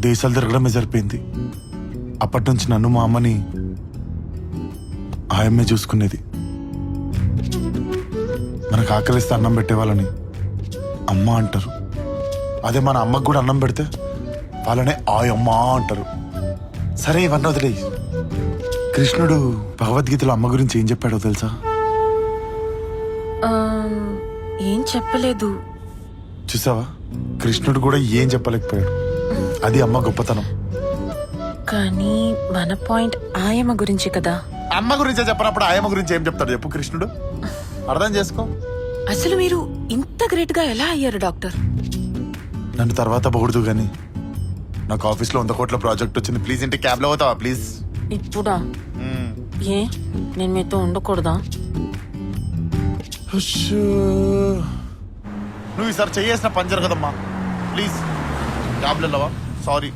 దేశాలు తిరగడమే సరిపోయింది. అప్పటి నుంచి నన్ను మా అమ్మని ఆయమ్మే చూసుకునేది. మనకు ఆకలిస్తే అన్నం పెట్టేవాళ్ళని అమ్మ అంటారు. అదే మన అమ్మకు కూడా అన్నం పెడితే వాళ్ళనే ఆయమ్మ అంటారు. సరే ఇవన్నీ వదిలే కృష్ణుడు భగవద్గీతలో అమ్మ గురించి ఏం చెప్పాడో తెలుసా? ఏం చెప్పలేదు. చూసావా? కృష్ణుడు కూడా ఏం చెప్పలేకపోయాడు. అది అమ్మ గొప్పతనం. కానీ మన పాయింట్ ఆయమ్మ గురించి కదా. అమ్మ గురించే చెప్పనప్పుడు ఆయమ్మ గురించి ఏం చెప్తాడు చెప్పు కృష్ణుడు? అర్థం చేసుకో. అసలు మీరు ఇంత గ్రేట్గా ఎలా అయ్యారు డాక్టర్? నన్ను తర్వాత పొగుడుతూ గాని నాకు ఆఫీస్లో వంద కోట్ల ప్రాజెక్ట్ వచ్చింది. ప్లీజ్ ఇంటి క్యాబ్లో పోతావా? ప్లీజ్. ఇప్పుడా? ఏ? నేను మీతో ఉండకూడదా? నువ్వు ఈసారి చేయేసిన పని జరగదమ్మా. ప్లీజ్. క్యాబ్లో వెళ్ళవా? సారీ